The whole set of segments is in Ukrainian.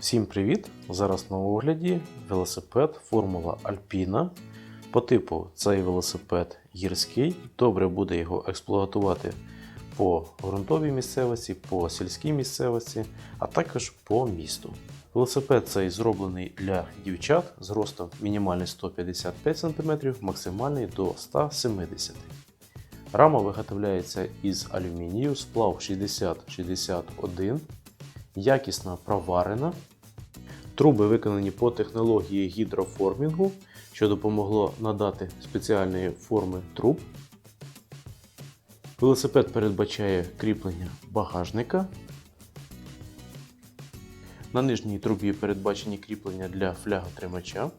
Всім привіт! Зараз на огляді велосипед Формула Alpina. По типу цей велосипед гірський, добре буде його експлуатувати по ґрунтовій місцевості, по сільській місцевості, а також по місту. Велосипед цей зроблений для дівчат з ростом мінімальний 155 см, максимальний до 170 см. Рама виготовляється із алюмінію, сплав 6061, якісно проварена. Труби виконані по технології гідроформінгу, що допомогло надати спеціальної форми труб. Велосипед передбачає кріплення багажника. На нижній трубі передбачені кріплення для фляготримача.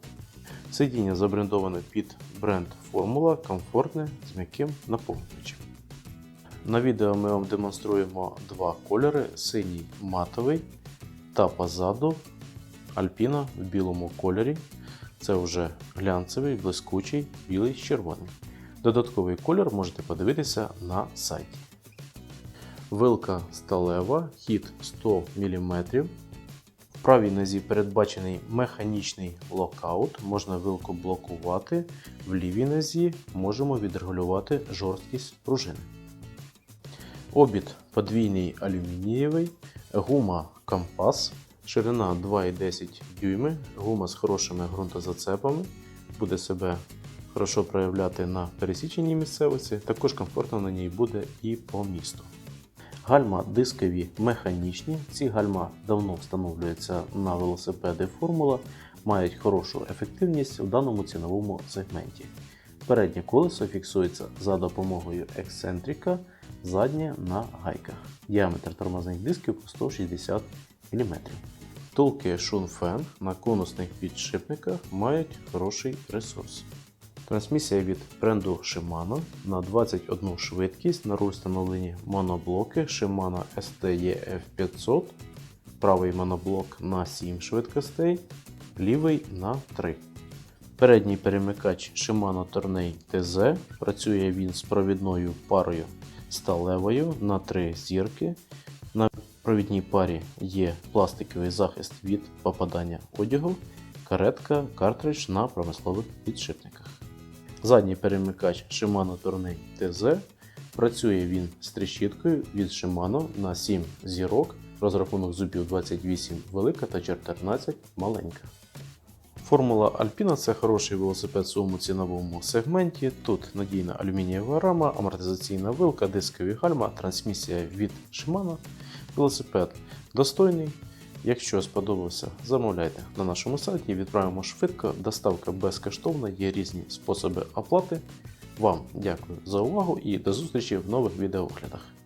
Сидіння забрендоване під бренд Формула, комфортне з м'яким наповнювачем. На відео ми вам демонструємо два кольори: синій матовий та позаду Альпіна в білому кольорі. Це вже глянцевий, блискучий, білий з червоним. Додатковий колір можете подивитися на сайті. Вилка сталева, хід 100 мм. В правій нозі передбачений механічний локаут, можна вилку блокувати. В лівій нозі можемо відрегулювати жорсткість пружини. Обід подвійний алюмінієвий, гума компас, ширина 2,10 дюйми, гума з хорошими ґрунтозацепами, буде себе хорошо проявляти на пересіченій місцевості, також комфортно на ній буде і по місту. Гальма дискові механічні. Ці гальма давно встановлюються на велосипеди Формула, мають хорошу ефективність у даному ціновому сегменті. Переднє колесо фіксується за допомогою ексцентрика, заднє на гайках. Діаметр тормозних дисків 160 мм. Втулки Шунфен на конусних підшипниках мають хороший ресурс. Трансмісія від бренду Shimano на 21 швидкість. На руль моноблоки Shimano STEF 500. Правий моноблок на 7 швидкостей, лівий на 3. Передній перемикач Shimano Tourney TZ. Працює він з провідною парою сталевою на 3 зірки. На провідній парі є пластиковий захист від попадання одягу, каретка, картридж на промислових підшипниках. Задній перемикач Shimano Tourney TZ. Працює він з тріщіткою від Shimano на 7 зірок, розрахунок зубів 28 велика та 14 маленька. Формула Alpina це хороший велосипед в своєму ціновому сегменті. Тут надійна алюмінієва рама, амортизаційна вилка, дискові гальма, трансмісія від Shimano. Велосипед достойний. Якщо сподобався, замовляйте на нашому сайті, відправимо швидко, доставка безкоштовна, є різні способи оплати. Вам дякую за увагу і до зустрічі в нових відеооглядах.